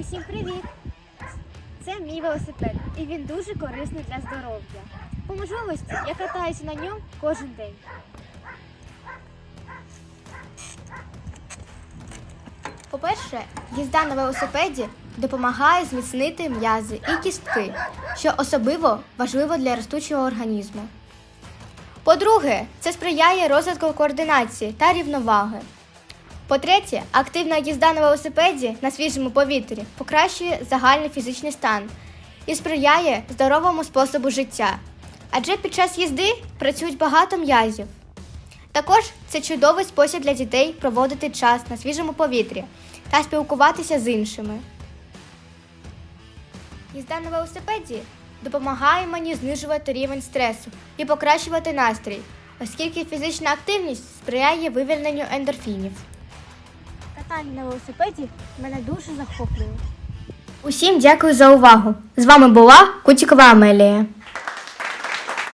Усім привіт! Це мій велосипед, і він дуже корисний для здоров'я. По можливості я катаюся на ньому кожен день. По-перше, їзда на велосипеді допомагає зміцнити м'язи і кістки, що особливо важливо для ростучого організму. По-друге, це сприяє розвитку координації та рівноваги. По-третє, активна їзда на велосипеді на свіжому повітрі покращує загальний фізичний стан і сприяє здоровому способу життя. Адже під час їзди працюють багато м'язів. Також це чудовий спосіб для дітей проводити час на свіжому повітрі та спілкуватися з іншими. Їзда на велосипеді допомагає мені знижувати рівень стресу і покращувати настрій, оскільки фізична активність сприяє вивільненню ендорфінів. Катання на велосипеді мене дуже захоплює. Усім дякую за увагу! З вами була Кутікова Амелія.